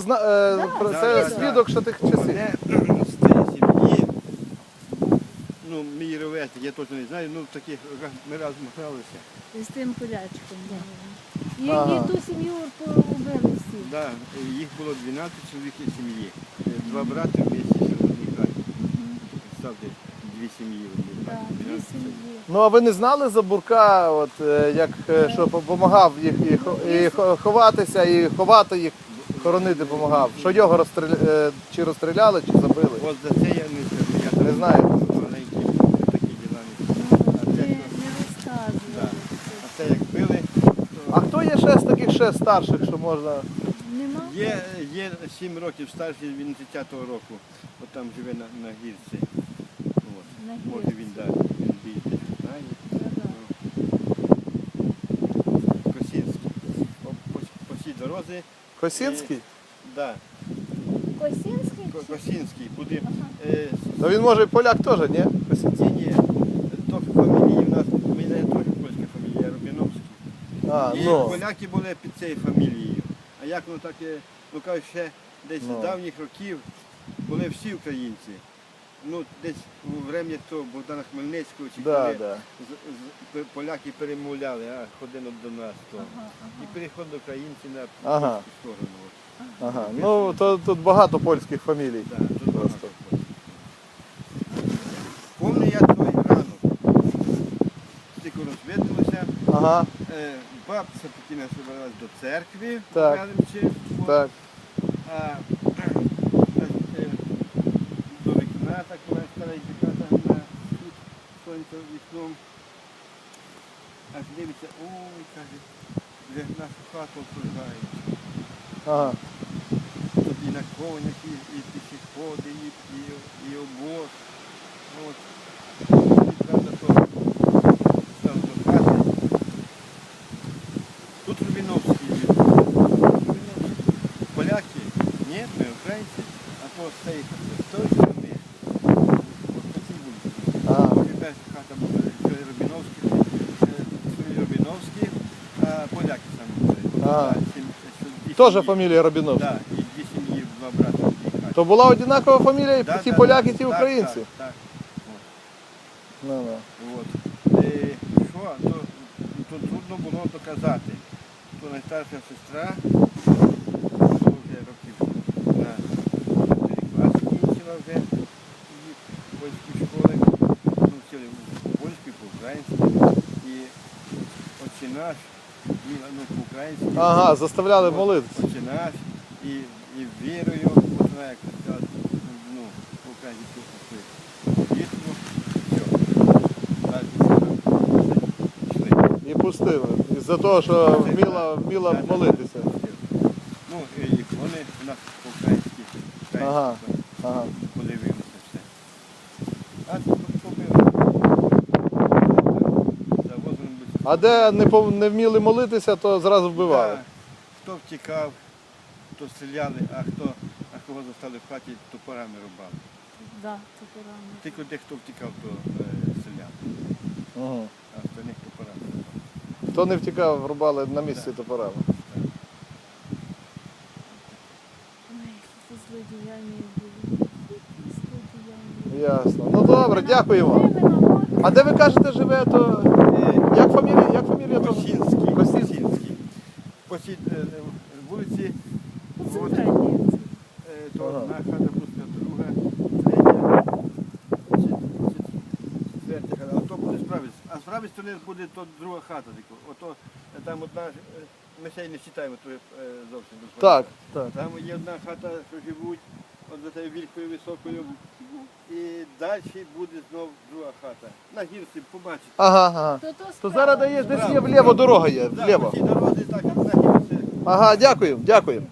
Зна- е, Да, про- да, Це да, свідок, що тих часів. мене з тієї сім'ї, ну, мій ровесник, я точно не знаю, ну, в таких ми разом гралися. З тим полячком. да. І, Ага. і ту сім'ю убили всі. Да, їх було 12 чоловік із сім'ї. Е, Два брати в одній хаті. Представте, дві сім'ї в одній Да, хаті. дві 12 сім'ї. Ну а ви не знали за бурка, от е, як е, що допомагав їх і, хо- і хо- ховатися, і ховати їх, хоронити допомагав. Що його розстріля... е, чи розстріляли, чи забили? От за це я не скажу. Я Не там знаєте? Такі діла не Ну, А це- не розказували. А це як били, А хто є ще з таких ще старших, що можна? Нема? Є, є 7 років старший, він 30-го року. От там живе на, на гірці. От. На Може гірці. він да, він бійте, знає. Да-да. Косінський. По, по, по всій дорозі. Косінський? Да, Косінський? Ко- чи- Косінський. Буде. Ага. Е, Ну він може і поляк теж, ні? Косінський. ні, ні. То фамілії в нас, у мене теж польська фамілія Рубіновський. А, І ну. поляки були під цією фамілією. А як воно так, є, ну кажуть, ще десь Ну. з давніх років були всі українці. Ну, десь у врем'я то Богдана Хмельницького чи Да, коли да. з- з- поляки перемовляли, а ходили до нас то. Ага, І переходили українці на Ага. польську сторону. от. Ага. Ну то тут багато польських фамілій. Да, тут Просто. багато. Помню я той ранок. Тільки розвідалося. Ага, Е, Бабця Пекіна собралась до церкви, Так. От. так. а до вікна, так вона стара хата на схід сонця вікном. Аж дивиться, ой, каже, вже нашу хату окружають. Ага. Тут і на конях, і, і пішоходи, і, і, і обоз. От. І правда, то став до хати. Тут Рубіновський жив. Рубіновський. Поляки, ні, ми українці, а то з цієї з тої сторони, хата була Рубіновський, е, поляки саме Теж фамілія Робіновська. Так, і дві сім'ї, два брата. То була одинакова фамілія, і ті поляки, ті українці. Так, так. Ну, ну. От. Е, що, то, то трудно було доказати. То найстарша сестра, то вже років на 4 класи кінчила вже її польські школи, ну, вчили польську, по-українськи. І отче наш, і, ну, по-українськи. Ага, заставляли молитися. Отче наш, і, і вірою, от як сказати, ну, по-українськи молитву, все. Далі пішли. І пустили. Із-за того, що вміла, вміла Да, да, молитися. Ну, і вони у нас по-українськи, Ага, ага. подивилися все. А А де не, пов- не вміли молитися, то зразу вбивали. Да. Хто втікав, то стріляли, а хто, а кого застали в хаті, топорами рубали. Да, це порано. Тільки де хто втікав, то е, стріляли, Угу. а остальних топорами рубали. Хто не втікав, рубали на місці топорами. Ой, злодіяння були. Злодіяння. Ясно. Ну добре, дякуємо. А де ви кажете живе, то Е, як фамілія? Як фамілія? того? Косінський. Косінський. Косінський. По цій е, е, вулиці от, е, то Ага. одна хата пуста, друга, третя, четверта хата. А то буде правої. А з правої сторони буде то друга хата. тільки. Ото е, там одна, е, ми ще й не читаємо то, е, зовсім. без Так, так. Там є одна хата, що живуть, от за тією вількою високою. І далі буде знов друга хата. На гірці побачите. Ага, ага. То, то, То зараз дає, десь є вліво дорога є, вліво. цій дорозі так, як на гірці. Ага, дякую, дякую.